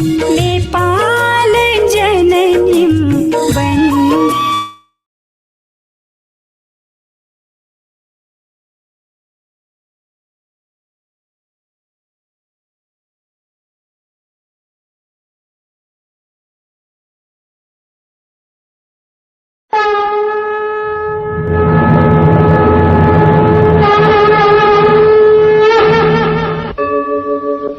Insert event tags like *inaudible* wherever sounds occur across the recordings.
ले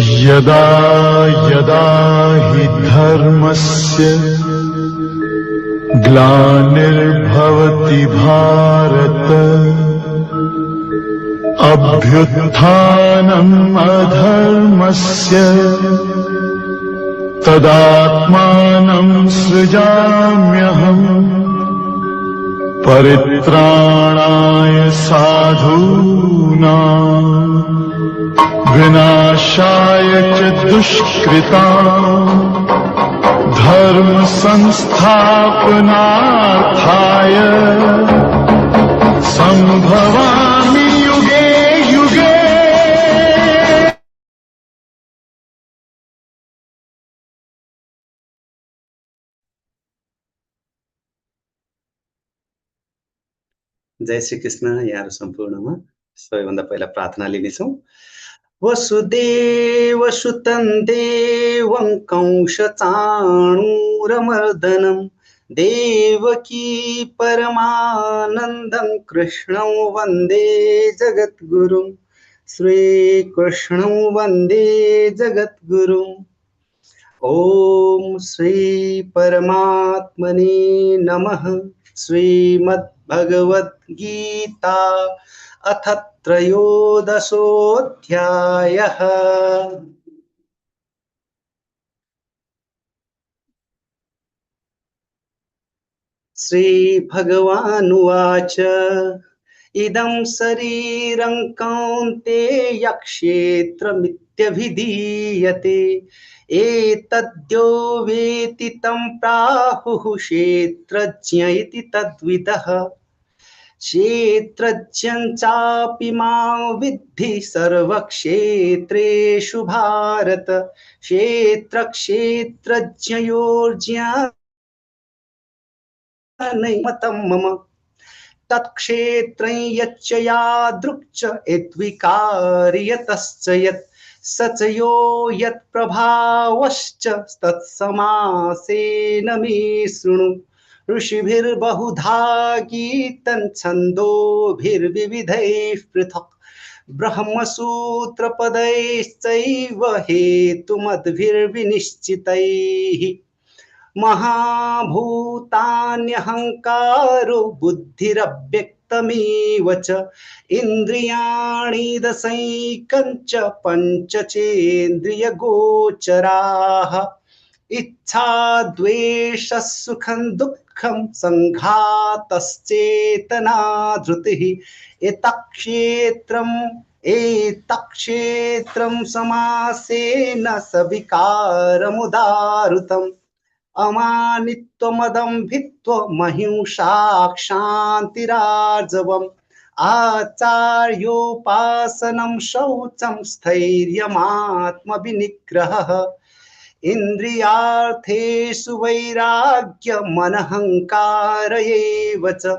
यदा यदा हि धर्मस्य ग्लानिर्भवति भारत अभ्युत्थानम् अधर्मस्य तदात्मानम् सृजाम्यहम् परित्राणाय साधूनाम् विनाशाय च दुष्कृता। धर्म संस्थापनार्थाय सम्भवामि युगे युगे। जय श्री कृष्ण यहाँहरू सम्पूर्णमा सबैभन्दा पहिला प्रार्थना लिनेछौँ। वसुदेव सुतं देवं देवकी परमानन्दं कृष्णं वन्दे जगद्गुरुं श्रीकृष्णं वन्दे जगद्गुरुम् ॐ श्रीपरमात्मने नमः। श्रीमद्भगवद्गीता अथ त्रयोदशोऽध्यायः। श्रीभगवानुवाच इदं शरीरं कौन्तेयक्षेत्रमित्यभिधीयते। एतद्यो वेति तं प्राहुः क्षेत्रज्ञ इति तद्विदः। क्षेत्रज्ञं चापि मां विद्धि सर्वक्षेत्रेषु भारत। क्षेत्रक्षेत्रज्ञयोर्ज्ञानैमतं मम। तत्क्षेत्रं यच्च यादृक् यद्विकार्यतश्च यत् स च यो यत्प्रभावश्च तत्समासेन मे शृणु। ऋषिभिर्बहुधा गीतं छन्दोभिर्विविधैः पृथक्। ब्रह्मसूत्रपदैश्चैव हेतुमद्भिर्विनिश्चितैः। महाभूतान्यहङ्कारो बुद्धिरव्यक्तमेव च। इन्द्रियाणि दशैकञ्च पञ्चचेन्द्रियगोचराः। इच्छा द्वेष सुखं दुःखं सङ्घातश्चेतना धृतिः एतक्षेत्रम् एतक्षेत्रं समासेन सविकारमुदारुतम् अमानित्वमदं क्षान्तिरार्जवम् आचार्योपासनं शौचं स्थैर्यमात्मविनिग्रहः। इन्द्रियार्थेषु वैराग्यमनहङ्कार एव च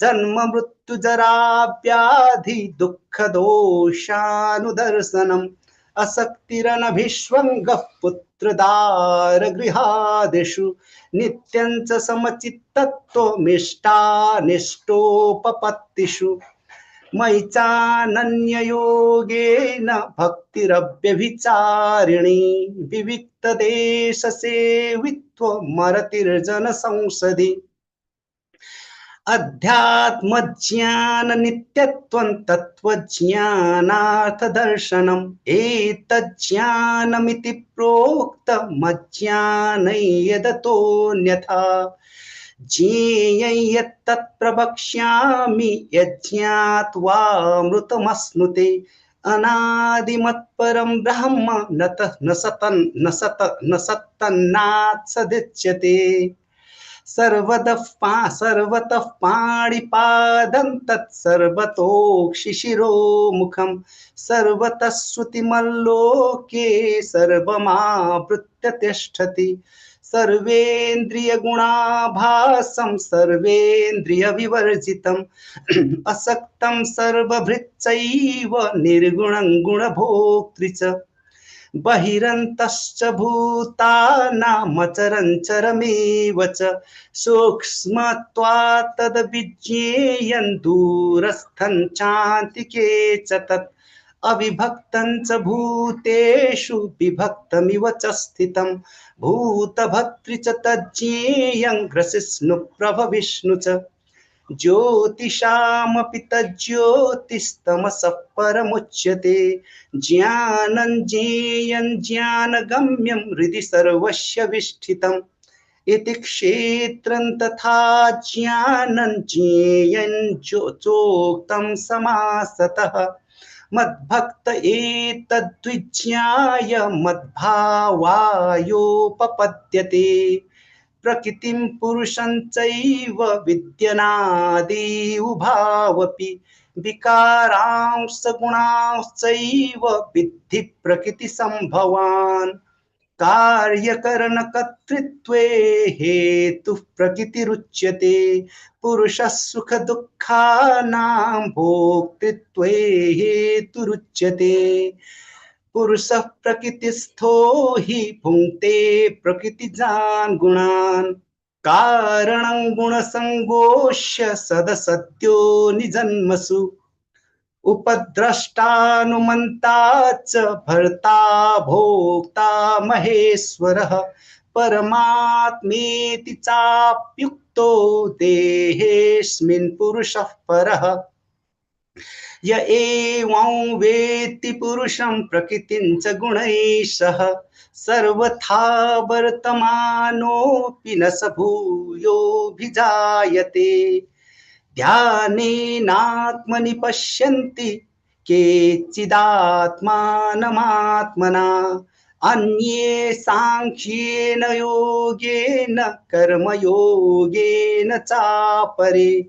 जन्म मृत्युजराव्याधि दुःखदोषानुदर्शनम् असक्तिरनभिष्वङ्गः पुत्रदारगृहादिषु नित्यं च समचित्तत्वमिष्टानिष्टोपपत्तिषु मयि चानन्ययोगेन भक्तिरव्यभिचारिणी विविक्तदेशसेवित्वमरतिर्जनसंसदि। अध्यात्मज्ञाननित्यत्वं तत्त्वज्ञानार्थदर्शनम् एतज्ज्ञानमिति प्रोक्तमज्ञानैयदतोऽन्यथा। ज्ञेयं यत्तत् प्रवक्ष्यामि यज्ञात्वामृतमश्नुते अनादिमत्परं ब्रह्म नतः न सतन् न सत न सत्तन्नात् सदिच्यते सर्वतः पा सर्वतः पाणिपादं तत्सर्वतोक्षिशिरोमुखं सर्वतः श्रुतिमल्लोके सर्वमावृत्य तिष्ठति। सर्वेन्द्रियगुणाभासं सर्वेन्द्रियविवर्जितम्। *clears throat* असक्तं सर्वभृच्चैव निर्गुणं गुणभोक्तृ च। बहिरन्तश्च भूतानामचरञ्चरमेव च। सूक्ष्मत्वात् तद्विज्ञेयं दूरस्थं चान्तिके च तत्। अविभक्तं च भूतेषु विभक्तमिव च स्थितम्। भूतभर्तृ च तज्ज्ञेयं ग्रसिष्णुप्रभविष्णु च। ज्योतिषामपि तज्ज्योतिस्तमसः परमुच्यते। ज्ञानं ज्ञेयं ज्ञानगम्यं हृदि सर्वस्य विष्ठितम्। इति क्षेत्रं तथा ज्ञानं ज्ञेयं जो- चोक्तं समासतः। मद्भक्त एतद्विज्ञाय मद्भावायोपपद्यते। प्रकृतिं पुरुषं चैव विद्यनादि उभावपि विकारांश्च गुणांश्चैव विद्धि प्रकृतिसम्भवान्। कार्यकरणकर्तृत्वे हेतुः प्रकृतिरुच्यते। पुरुषः सुखदुःखानां भोक्तृत्वे हेतुरुच्यते। पुरुषः प्रकृतिस्थो हि भुङ्क्ते प्रकृतिजान् गुणान्। कारणं गुणसङ्गोष्य सदसत्यो निजन्मसु। उपद्रष्टानुमन्ता च भर्ता भोक्ता महेश्वरः परमात्मेति चाप्युक्तो देहेऽस्मिन् पुरुषः परः। य एवं वेत्ति पुरुषं प्रकृतिं च गुणैः सह सर्वथा वर्तमानोऽपि न स भूयोऽभिजायते। ध्यानेनात्मनि पश्यन्ति केचिदात्मानमात्मना अन्ये साङ्ख्येन योगेन कर्मयोगेन चापरे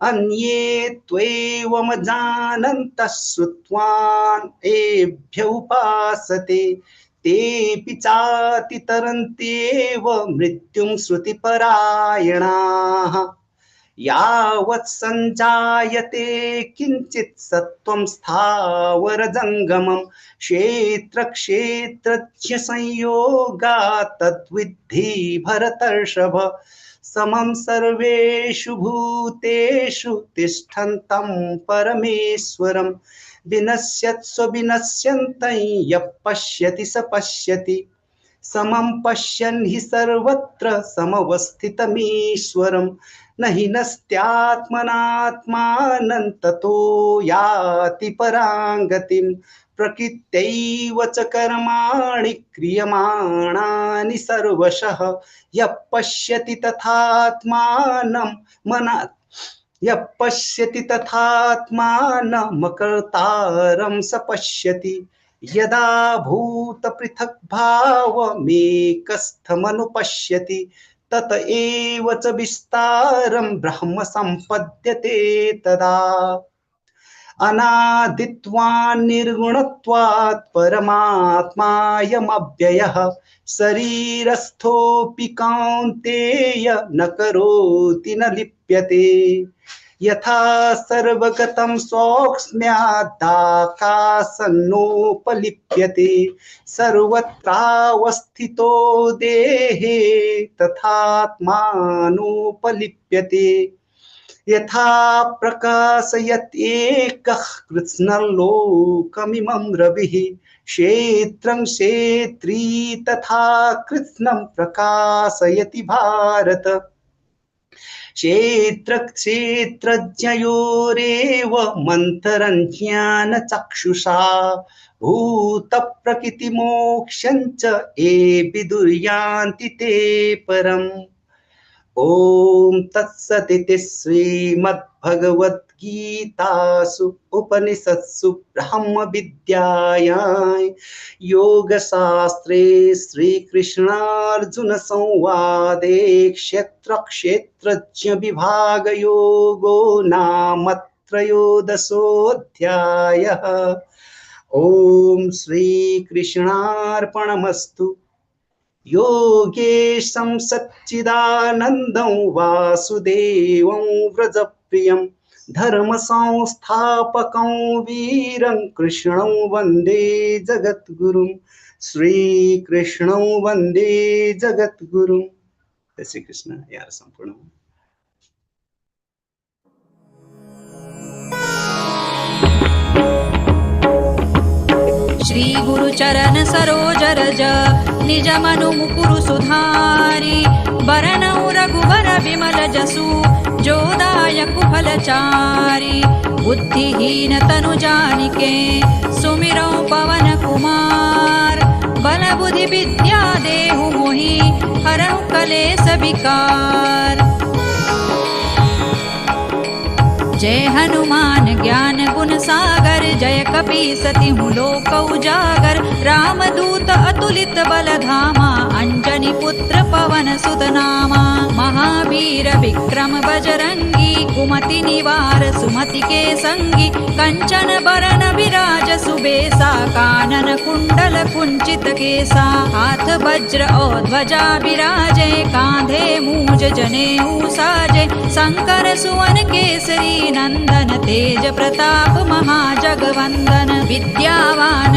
अन्ये त्वेवमजानन्तः श्रुत्वान् एभ्य उपासते तेऽपि चातितरन्त्येव मृत्युं श्रुतिपरायणाः। यावत् सञ्जायते किञ्चित् सत्त्वं स्थावरजङ्गमं क्षेत्रक्षेत्रज्ञसंयोगात् तद्विद्धि भरतर्षभ। समं सर्वेषु भूतेषु तिष्ठन्तं परमेश्वरं। विनश्यत्स्व विनश्यन्तं यः पश्यति स पश्यति। समं पश्यन् हि सर्वत्र समवस्थितमीश्वरं न हि नस्त्यात्मनात्मानं ततो याति पराङ्गतिं प्रकृत्यैव च कर्माणि क्रियमाणानि सर्वशः। यः पश्यति तथात्मानं मन यः पश्यति तथात्मानमकर्तारं स पश्यति। यदा भूतपृथग्भावमेकस्थमनुपश्यति। तत एव च विस्तारं ब्रह्म सम्पद्यते तदा। अनादित्वान् निर्गुणत्वात् परमात्मायमव्ययः। शरीरस्थोऽपि कान्तेय न करोति न लिप्यते। यथा सर्वगतं सौक्ष्म्यादाकाशन्नोपलिप्यते सर्वत्रावस्थितो देहे तथात्मानोपलिप्यते। यथा प्रकाशयत् एकः कृत्स्नलोकमिमं रविः। क्षेत्रं क्षेत्री तथा कृत्स्नं प्रकाशयति भारत। क्षेत्रक्षेत्रज्ञयोरेव मन्तरं ज्ञानचक्षुषा भूतप्रकृतिमोक्षं च ये ते परम्। ॐ तत्सदिति श्रीमद्भगवत् गीतासु उपनिषत्सु ब्रह्मविद्यायां योगशास्त्रे श्रीकृष्णार्जुनसंवादे क्षेत्रक्षेत्रज्ञविभागयोगो नाम त्रयोदशोऽध्यायः ॐ श्रीकृष्णार्पणमस्तु। योगेशं सच्चिदानन्दं वासुदेवं व्रजप्रियम्। धर्मसंस्थापकं वीरं कृष्णं वन्दे जगद्गुरुं श्रीकृष्णं वन्दे जगद्गुरुं। जय श्रीकृष्ण यार संपूर्ण। श्री गुरुचरण सरोज रज निज मनु मुकुरु सुधारी बरन रघुबर विमल जसु जोदाय फलचारी बुद्धिहीन तनु जानिके सुमिरौ पवन कुमार बल बुद्धि विद्या देहु मोहि हरहु कलेस विकार। जय हनुमान ज्ञान गुण सागर जय कपी सति लोक उजागर राम दूत अतुलित बल धामा अंजनी पुत्र पवन सुत नामा महावीर विक्रम बजरंगी कुमति निवार सुमति के संगी कंचन बरन विराज सुबेसा कानन कुंडल कुंचित केसा हाथ वज्र और ध्वजा विराजे कांधे मूज जनेऊ साजे शंकर सुवन केसरी नंदन तेज प्रताप महाजगवंदन विद्यावान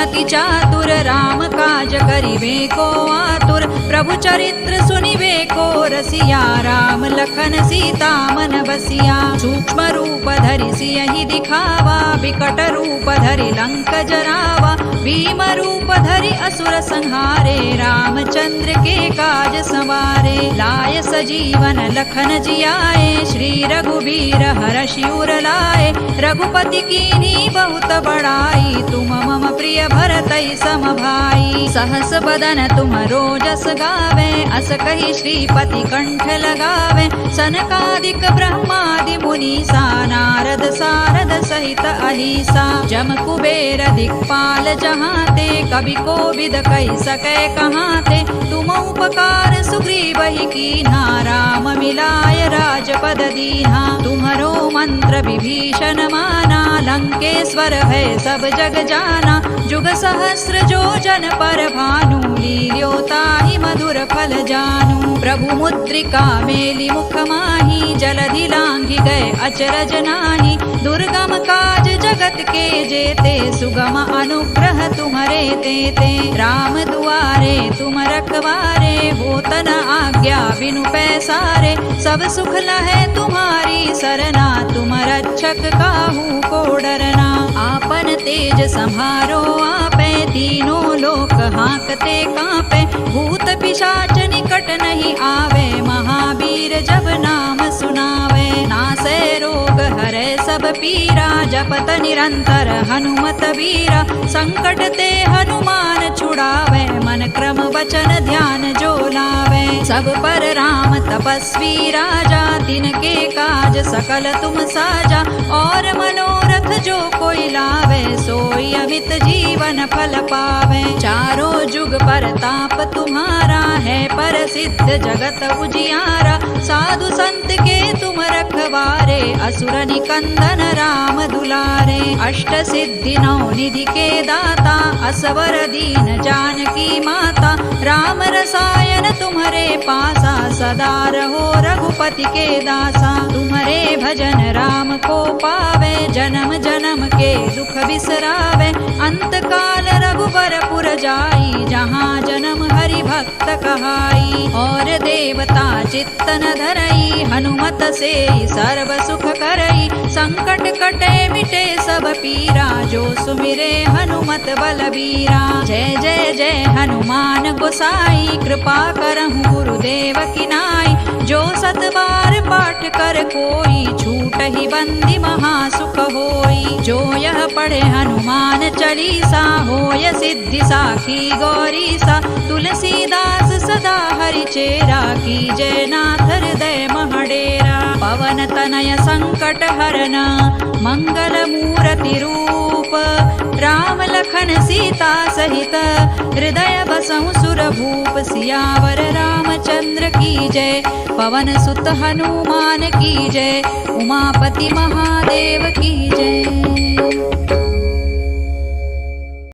अति चातुर राम काज करिबे को आतुर प्रभु चरित्र सुनिबे को रसिया राम लखन सीता मन बसिया सूक्ष्म रूप धरि सियहि दिखावा विकट रूप धरि लंक जरावा भीम रूप धरि असुर संहारे रामचंद्र के काज सवारे लाय सजीवन लखन जियाए श्री रघुवीर हर शिवर लाए रघुपति कीनी बहुत बड़ाई तुम मम प्रिय भरत सम भाई सहस बदन तुम रोजस लगावे अस कही श्रीपती कंठ लगावे. सनकादिक ब्रह्मादि मुनीसा नारद सारद सहित अहिसा. जम कुबेर दिक्पाल जहाते कवि को विद कही सके कहाते. तुम उपकार सुग्रीव ही कीन्हा राम मिलाय राजपद दीन्हा तुम्हरो मंत्र विभीषण माना लंकेश्वर है सब जग जाना. जुग सहस्र जो जन पर भानु लील्योता ही दुर्फल जानु जानू। प्रभु मुद्रिका मेली मुख जलधि लांघि गए अचरज नाही दुर्गम काज जगत के जेते सुगम अनुग्रह तुम्हरे तेते। राम दुआरे तुम रखवारे वो आज्ञा बिनु पैसारे। सब सुख लहे तुम्हारी सरना तुम रक्षक काहू को डरना। आपन तेज संहारो आप तीनों लोक हाकते कापे भूत पिशाच निकट नहीं आवे महावीर जब नाम सुनावे। सब पीरा, जपत निरंतर हनुमत वीरा। संकट ते हनुमान छुड़ावे, मन क्रम वचन ध्यान जो लावे। सब पर राम तपस्वी राजा, तिनके काज सकल तुम साजा। और मनोरथ जो कोई लावे, सोई अमित जीवन फल पावे। चारों जुग पर ताप तुम्हारा है, पर सिद्ध जगत उजियारा। साधु संत के तुम रखवारे, असुर निकंदन राम दुलारे। अष्ट सिद्धि नौ निधि के दाता, असवर दीन जानकी माता। राम रसायन तुम्हारे पासा, सदा रहो रघुपति के दासा। तुम्हारे भजन राम को पावे, जन्म जन्म के दुख बिसरावे। अंत काल रघुबर पुर जाई, जहाँ जन्म हरि भक्त कहाई। और देवता चित्तन करई हनुमत से सर्व सुख करई। संकट कटे मिटे सब पीरा जो सुमिरे हनुमत बलबीरा। जय जय जय हनुमान गोसाई कृपा करहु गुरुदेव की नाई। जो सत बार पाठ कर कोई छूट ही बंदी महासुख होई। जो यह पढ़े हनुमान चालीसा होय सिद्धि साखी गौरी सा तुलसीदास सदा हरि चेरा की जय नाथ पवनतनय सङ्कटहरण मङ्गलमूरतिरूप रामलखन सीता सहित हृदय बसं सुरभूप सियावर रामचन्द्र की जय पवन सुत हनुमान की जय उमापति महादेव की जय।